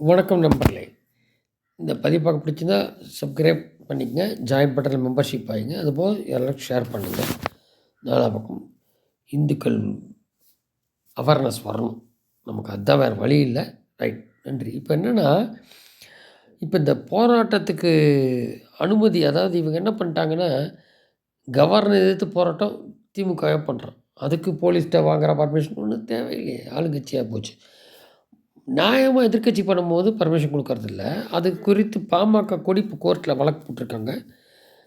வணக்கம் நண்பர்களே. இந்த பதிவு பார்க்க பிடிச்சிருந்தா சப்ஸ்கிரைப் பண்ணிக்கங்க ஜாயின் பட்டனில் மெம்பர்ஷிப் ஆகிங்க அதுபோல் எல்லோரும் ஷேர் பண்ணுங்கள் நாலா பக்கம் இந்துக்கள் அவேர்னஸ் வரணும். நமக்கு அதுதான் வேறு வழி இல்லை. ரைட் நன்றி. இப்போ என்னென்னா இப்போ இந்த போராட்டத்துக்கு அனுமதி அதாவது இவங்க என்ன பண்ணிட்டாங்கன்னா கவர்னர் எதிர்த்து போராட்டம் திமுகவே பண்ணுறோம் அதுக்கு போலீஸ்கிட்ட வாங்குகிற பர்மிஷன் ஒன்றும் தேவையில்லையே. ஆளுங்கட்சியாக போச்சு. நியாயமாக எதிர்க்கட்சி பண்ணும்போது பர்மிஷன் கொடுக்கறதில்ல. அது குறித்து பாமக கொடி இப்போ கோர்ட்டில் வழக்கு போட்டிருக்காங்க.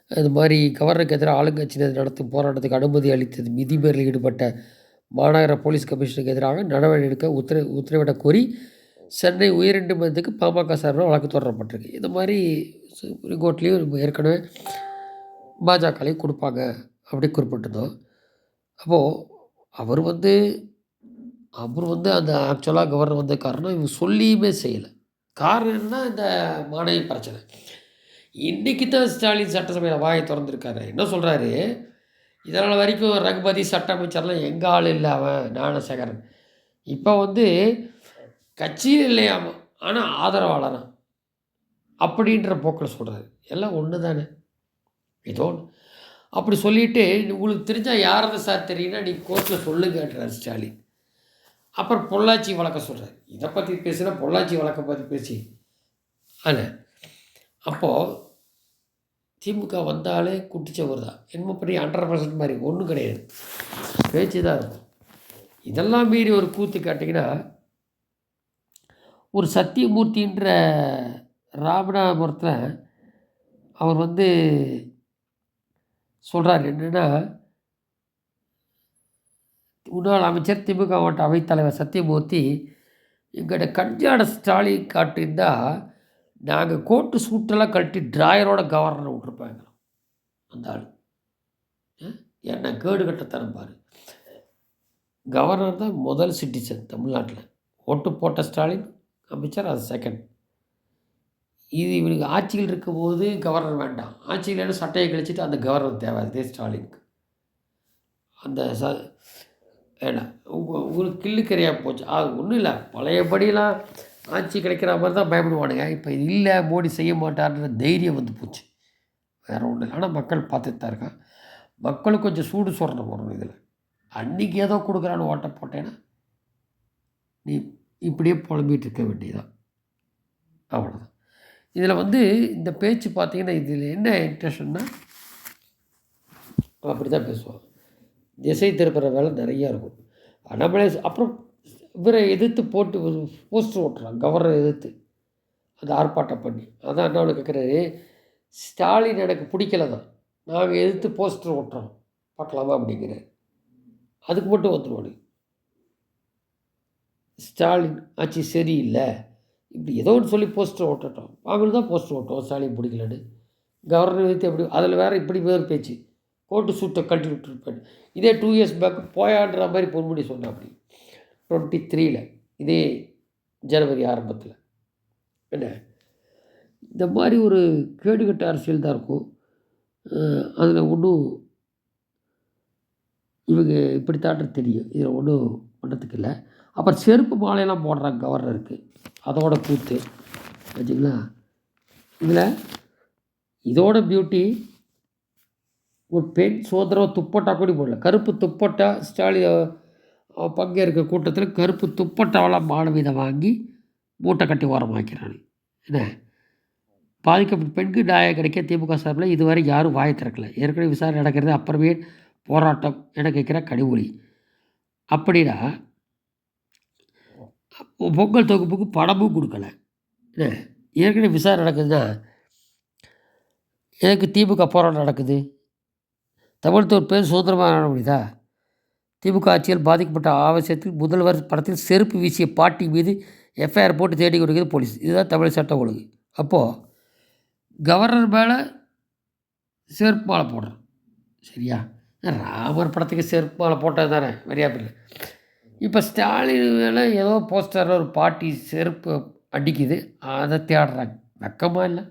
அது மாதிரி கவர்னருக்கு எதிராக ஆளுங்கட்சியினர் நடத்தும் போராட்டத்துக்கு அனுமதி அளித்தது மிதிமேறில் ஈடுபட்ட மாநகர போலீஸ் கமிஷனுக்கு எதிராக நடவடிக்கை எடுக்க உத்தர உத்தரவிடக் கோரி சென்னை உயர்நீதிமன்றத்துக்கு பாமக சார்பில் வழக்கு தொடரப்பட்டிருக்கு. இந்த மாதிரி சுப்ரீம் கோர்ட்லேயும் ஏற்கனவே பாஜகலையும் கொடுப்பாங்க அப்படி குறிப்பிட்டிருந்தோம். அப்போது அவர் வந்து அவர் வந்து அந்த ஆக்சுவலாக கவர்னர் வந்த காரணம் இவங்க சொல்லியுமே செய்யலை. காரணம் என்னன்னா இந்த மாணவி பிரச்சனை. இன்றைக்கி தான் ஸ்டாலின் சட்டசபையில் வாயை திறந்துருக்காரு. என்ன சொல்கிறாரு இதனால் வரைக்கும் ரகுபதி சட்ட அமைச்சர்லாம் எங்கள் ஆள் இல்லை அவன் ஞானசேகரன். இப்போ வந்து கட்சியில் இல்லையாம ஆனால் ஆதரவாளரான் அப்படின்ற போக்கில் சொல்கிறாரு எல்லாம் ஒன்று தானே ஏதோ ஒன்று அப்படி சொல்லிவிட்டு உங்களுக்கு தெரிஞ்சால் யாரது சார் தெரியும்னா நீ கோர்ட்டில் சொல்லுங்கன்றார் ஸ்டாலின். அப்புறம் பொள்ளாச்சி வழக்க சொல்கிறார் இதை பற்றி பேசுனா பொள்ளாச்சி வழக்கை பற்றி பேசி. ஆனால் அப்போது திமுக வந்தாலே குட்டிச்சவர் தான். என்னமோ பெரிய ஹண்ட்ரட் பர்சன்ட் மாதிரி ஒன்றும் கிடையாது. பேச்சு தான் இருக்கும். இதெல்லாம் மீறி ஒரு கூத்து காட்டிங்கன்னா ஒரு சத்தியமூர்த்தின்ற ராமநாதபுரத்தில் அவர் வந்து சொல்கிறார் என்னென்னா முன்னாள் அமைச்சர் திமுக மாவட்ட அவைத்தலைவர் சத்தியமூர்த்தி எங்களோட கஞ்சாட ஸ்டாலின் காட்டியிருந்தா நாங்கள் கோட்டு சூட்டெல்லாம் கழட்டி டிராயரோட கவர்னர் விட்ருப்பாங்க அந்த ஆள். என்ன கேடு கட்டத்தரம் பாரு. கவர்னர் தான் முதல் சிட்டிசன் தமிழ்நாட்டில். ஓட்டு போட்ட ஸ்டாலின் அமைச்சர் அது செகண்ட் இது இவனுக்கு ஆட்சியில் இருக்கும்போது கவர்னர் வேண்டாம். ஆட்சியில் சட்டையை கழிச்சிட்டு அந்த கவர்னர் தேவை அதே ஸ்டாலினுக்கு. அந்த ச ஏன்னா உங்கள் உங்களுக்கு கிள்ளுக்கரையாக போச்சு? அது ஒன்றும் இல்லை. பழையபடியெல்லாம் ஆட்சி கிடைக்கிற மாதிரி தான் பயப்படுவானுங்க. இப்போ இல்லை மோடி செய்ய மாட்டார்ன்ற தைரியம் வந்து போச்சு. வேறு ஒன்றும் இல்லை. ஆனால் மக்கள் பார்த்துட்டு தான் இருக்கான் மக்களுக்கு கொஞ்சம் சூடு சொல்கிற போகிறோம் இதில். அன்றைக்கி ஏதோ கொடுக்குறான்னு ஓட்ட போட்டேன்னா நீ இப்படியே புலம்பிகிட்டு இருக்க வேண்டியதான் அவ்வளோதான் இதில் வந்து இந்த பேச்சு பார்த்தீங்கன்னா இதில் என்ன இன்ட்ரெஸ்ட்னா அப்படி தான் பேசுவாங்க திசை திருப்புற வேலை நிறையா இருக்கும். நம்மளே அப்புறம் இவரை எதிர்த்து போட்டு போஸ்டர் ஓட்டுறான் கவர்னர் எதிர்த்து. அந்த ஆர்ப்பாட்டம் பண்ணி. அதான் அண்ணாவில் கேட்குறாரு ஸ்டாலின் எனக்கு பிடிக்கல தான். நாங்கள் எதிர்த்து போஸ்டர் ஓட்டுறோம். பார்க்கலாமா? அப்படிங்கிறார். அதுக்கு மட்டும் வந்துடுவானு ஸ்டாலின் ஆட்சி சரியில்லை. இப்படி ஏதோ ஒன்று சொல்லி போஸ்டர் ஓட்டட்டோம். அவங்களுக்கு தான் போஸ்டர் ஓட்டுவோம். ஸ்டாலின் பிடிக்கலன்னு. கவர்னர் எதிர்த்து எப்படி அதில் வேறு இப்படி வேறு பேச்சு. கோட்டு சூட்டை கட்டி விட்டுருப்பேன் இதே டூ இயர்ஸ் பேக் போயான்ற மாதிரி பொன்முடி சொன்னேன் அப்படி டுவெண்ட்டி த்ரீல இதே ஜனவரி ஆரம்பத்தில். என்ன? இந்த மாதிரி ஒரு கேடுகட்ட அரசியல் தான் இருக்கும். அதில் ஒன்றும் இவங்க இப்படித்தாட்டு தெரியும். இதில் ஒன்றும் பண்ணுறதுக்கு இல்லை. அப்புறம் செருப்பு மாலையெல்லாம் போடுறாங்க கவர்னருக்கு. அதோட கூத்து. வச்சுங்களா இதில் இதோட பியூட்டி ஒரு பெண் சுதந்திரம் துப்பட்டா கூட போடல. கருப்பு துப்பட்டா ஸ்டாலின் பங்கேற்க கூட்டத்தில் கருப்பு துப்பட்டாவெல்லாம் மாணவியை வாங்கி மூட்டை கட்டி ஓரமாக்கிறானு என்ன? பாதிக்கப்பட்ட பெண்கு நியாயம் கிடைக்க திமுக சார்பில் இதுவரை யாரும் வாய் திறக்கல. ஏற்கனவே விசாரணை நடக்கிறது அப்புறமே போராட்டம் என கேட்குற கனிமொழி. அப்படின்னா பொங்கல் தொகுப்புக்கு பணமும் கொடுக்கல. என்ன? ஏற்கனவே விசாரணை நடக்குதுன்னா எனக்கு திமுக போராட்டம் நடக்குது. தமிழ்த்தூர் பேர் சுதந்திரமாக முடியுதா திமுக ஆட்சியில் பாதிக்கப்பட்ட அவசியத்தில் முதல்வர் படத்தில் செருப்பு வீசிய பாட்டி மீது எஃப்ஐஆர் போட்டு தேடி கொடுக்குது போலீஸ். இதுதான் தமிழ் சட்ட ஒழுங்கு. அப்போது கவர்னர் மேலே செருப்பு மாலை போடுறேன். சரியா? ராமர் படத்துக்கு செருப்பு மாலை போட்டது தானே? வெறியாப்பில் இப்போ ஸ்டாலின் மேலே ஏதோ போஸ்டரில் ஒரு பாட்டி செருப்பு அடிக்குது. அதை தேடுறாங்க. வெக்கமாக இல்லை?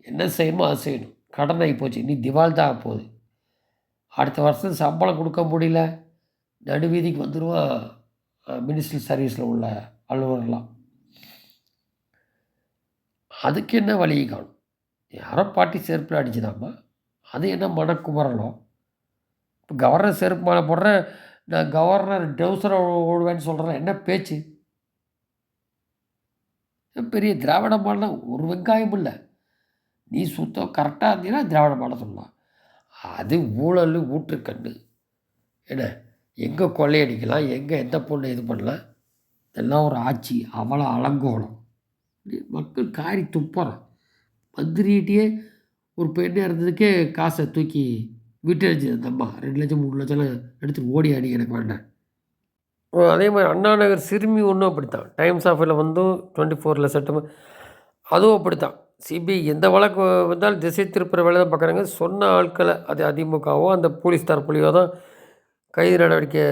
என்ன செய்யணுமோ அதை செய்யணும். கடன் ஆகி போச்சு. நீ திவால் தான் போகுது. அடுத்த வருஷம் சம்பளம் கொடுக்க முடியல. நடுவீதிக்கு வந்துடுவான் மினிஸ்ட்ரி சர்வீஸில் உள்ள அலுவலர்லாம். அதுக்கு என்ன வழி காணும்? யாரோ பாட்டி செருப்பில் அடிச்சுதாம்மா. அது என்ன மனக்குமரலம் இப்போ கவர்னர் செருப்பு மேலே போடுறேன் நான் கவர்னர் டவுசரை ஓடுவேன்னு சொல்கிறேன் என்ன பேச்சு? பெரிய திராவிட மாடலாம் ஒரு வெங்காயம் இல்லை. நீ சுத்தம் கரெக்டாக இருந்தீங்கன்னா திராவிட மாடல் சொல்லலாம். அது ஊழல் ஊற்றுக்கண்ணு. என்ன? எங்கே கொள்ளையடிக்கலாம் எங்கே எந்த பொண்ணு இது பண்ணலாம் இதெல்லாம் ஒரு ஆட்சி அவ்வளோ அலங்கோலம். மக்கள் காரி துப்புறான் மந்திரிகிட்டே ஒரு பெண்ணாக இருந்ததுக்கே காசை தூக்கி வீட்டடிச்சு அந்த அம்மா. ரெண்டு லட்சம் மூணு லட்சம்லாம் எடுத்து ஓடி ஆடி எனக்கு வேண்டாம். அதே மாதிரி அண்ணா நகர் சிறுமி ஒன்றும் அப்படித்தான். டைம்ஸ் ஆஃபில் வந்தும் டுவெண்ட்டி ஃபோரில் செட்டும் அதுவும் அப்படித்தான். சிபிஐ எந்த வழக்கு வந்தாலும் திசை திருப்புற வேலை தான் பார்க்குறாங்க. சொன்ன ஆட்களை அது அதிமுகவோ அந்த போலீஸ் தரப்புலையோ தான் கைது நடவடிக்கை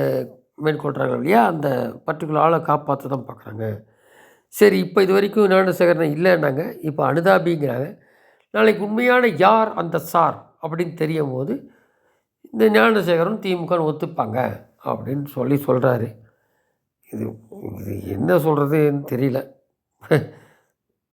மேற்கொள்கிறாங்க இல்லையா? அந்த பர்டிகுலர் ஆளை காப்பாற்ற தான் பார்க்குறாங்க. சரி இப்போ இது வரைக்கும் ஞானசேகரன் இல்லைன்னாங்க. இப்போ அனுதாபிங்கிறாங்க. நாளைக்கு உண்மையான யார் அந்த சார் அப்படின்னு தெரியும் போது இந்த ஞானசேகரன் திமுகன்னு ஒத்துப்பாங்க அப்படின்னு சொல்லி சொல்கிறாரு இது இது என்ன சொல்கிறதுன்னு தெரியல.